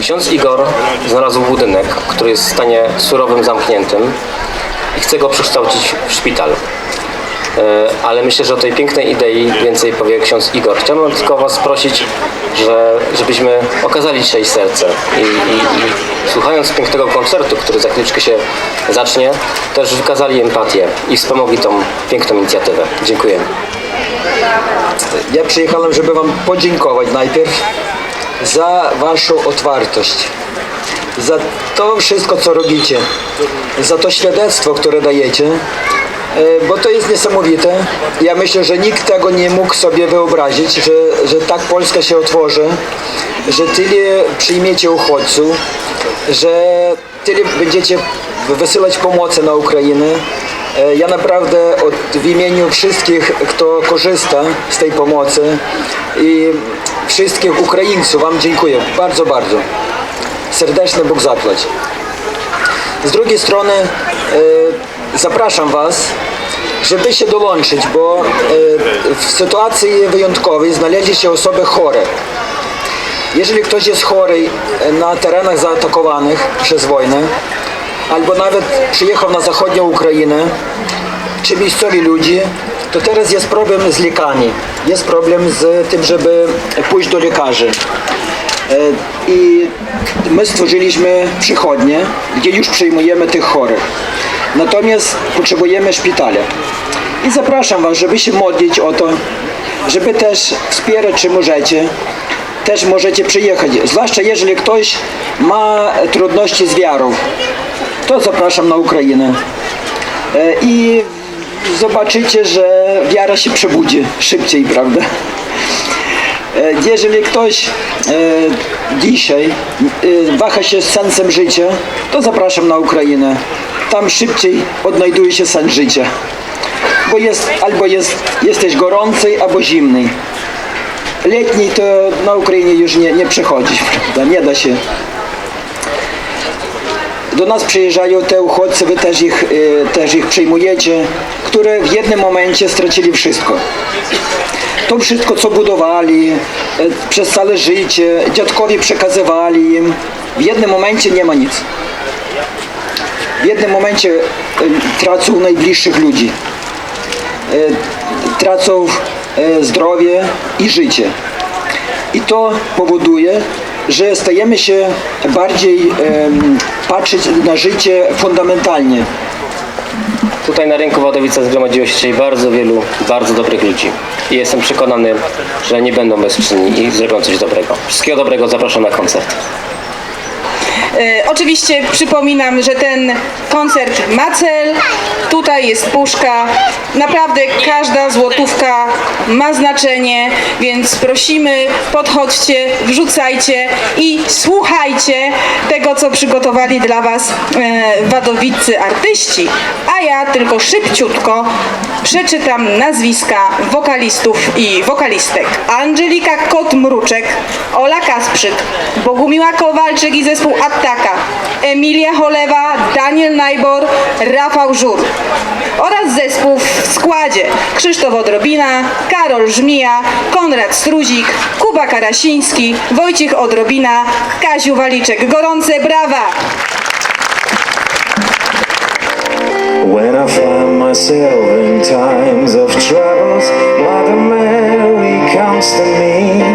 Ksiądz Igor znalazł budynek, który jest w stanie surowym, zamkniętym i chce go przekształcić w szpital. E, Ale myślę, że o tej pięknej idei więcej powie ksiądz Igor. Chciałbym tylko Was prosić, że, żebyśmy okazali dzisiaj serce i, i, i słuchając pięknego koncertu, który za chwileczkę się zacznie, też wykazali empatię i wspomogli tą piękną inicjatywę. Dziękuję. Ja przyjechałem, żeby Wam podziękować najpierw za Waszą otwartość, za to wszystko, co robicie, za to świadectwo, które dajecie, e, bo to jest niesamowite. Ja myślę, że nikt tego nie mógł sobie wyobrazić, że, że tak Polska się otworzy, że tyle przyjmiecie uchodźców, że tyle będziecie wysyłać pomocy na Ukrainę. E, Ja naprawdę od, w imieniu wszystkich, kto korzysta z tej pomocy i wszystkich Ukraińców Wam dziękuję bardzo, bardzo. Serdeczny Bóg zapłać. Z drugiej strony e, zapraszam Was, żeby się dołączyć, bo e, w sytuacji wyjątkowej znaleźli się osoby chore. Jeżeli ktoś jest chory e, na terenach zaatakowanych przez wojnę, albo nawet przyjechał na zachodnią Ukrainę, czy miejscowi ludzie, to teraz jest problem z lekami. Jest problem z tym, żeby pójść do lekarzy. E, I my stworzyliśmy przychodnie, gdzie już przyjmujemy tych chorych. Natomiast potrzebujemy szpitala. I zapraszam Was, żeby się modlić o to, żeby też wspierać, czy możecie. Też możecie przyjechać, zwłaszcza jeżeli ktoś ma trudności z wiarą, to zapraszam na Ukrainę. E, I zobaczycie, że wiara się przebudzi szybciej, prawda? Jeżeli ktoś e, dzisiaj e, waha się z sensem życia, to zapraszam na Ukrainę. Tam szybciej odnajduje się sens życia. Bo jest, albo jest, jesteś gorący, albo zimny. Letni to na Ukrainie już nie, nie przechodzi, prawda? Nie da się. Do nas przyjeżdżają te uchodźcy, wy też ich, e, też ich przyjmujecie, które w jednym momencie stracili wszystko. To wszystko, co budowali e, przez całe życie, dziadkowie przekazywali im, w jednym momencie nie ma nic. W jednym momencie e, tracą najbliższych ludzi. Tracą zdrowie i życie. I to powoduje, że stajemy się bardziej patrzeć na życie fundamentalnie. Tutaj na rynku Wadowice zgromadziło się dzisiaj bardzo wielu, bardzo dobrych ludzi. I jestem przekonany, że nie będą bezczynni i zrobią coś dobrego. Wszystkiego dobrego, zapraszam na koncert. E, Oczywiście przypominam, że ten koncert ma cel. Tutaj jest puszka. Naprawdę każda złotówka ma znaczenie, więc prosimy, podchodźcie, wrzucajcie i słuchajcie tego, co przygotowali dla Was e, wadowicy artyści. A ja tylko szybciutko przeczytam nazwiska wokalistów i wokalistek. Angelika Kot-Mruczek, Ola Kasprzyk, Bogumiła Kowalczyk i zespół Emilia Cholewa, Daniel Najbor, Rafał Żur oraz zespół w składzie Krzysztof Odrobina, Karol Żmija, Konrad Struzik, Kuba Karasiński, Wojciech Odrobina, Kaziu Waliczek. Gorące brawa! When I find myself in times of troubles, Mother Mary comes to me,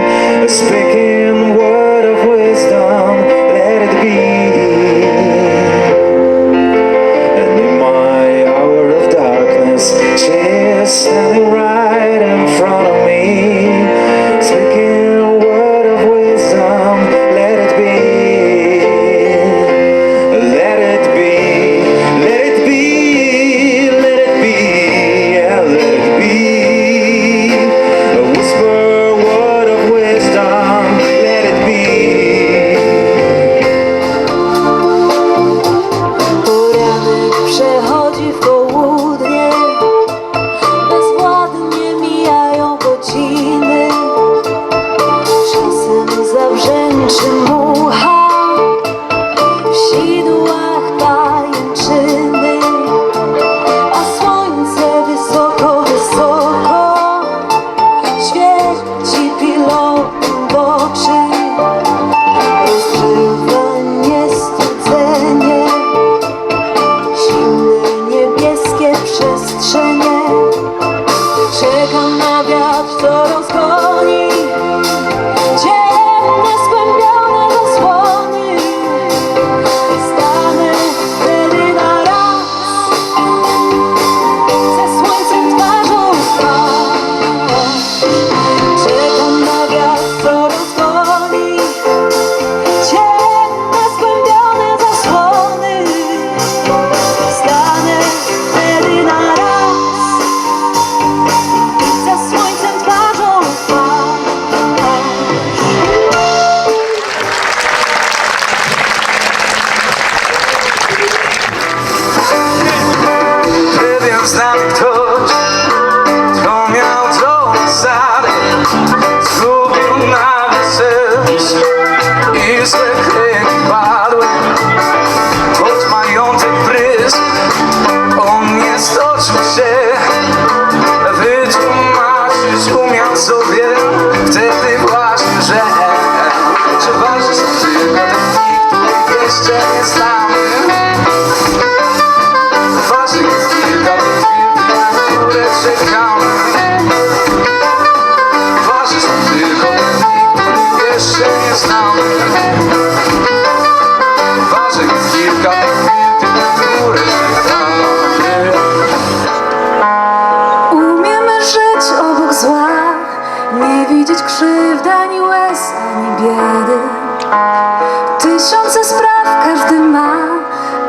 Tysiące spraw każdy ma,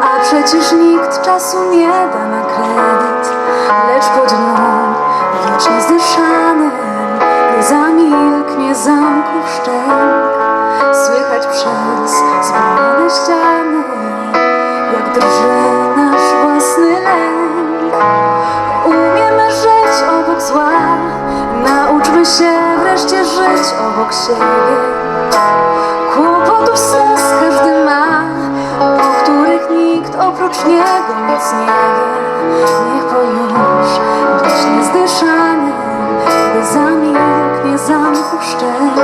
a przecież nikt czasu nie da na kredyt. Lecz pod nią wiecznie zdyszany, gdy zamilknie zamków szczęk, słychać przez zbrojone ściany, jak drży nasz własny lęk. Umiemy żyć obok zła, nauczmy się wreszcie żyć obok siebie. Kłopotów nikt oprócz niego nic nie wie. Niech po już wiecznie zdyszany, gdy zamilknie zamku szczęk.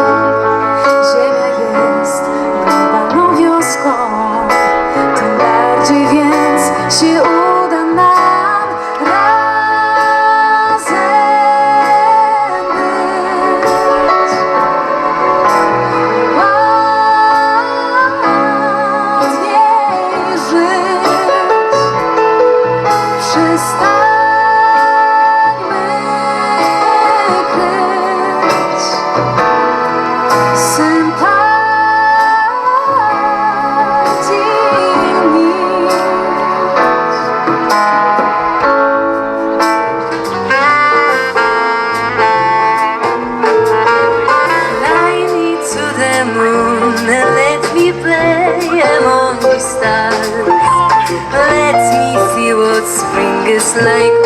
Like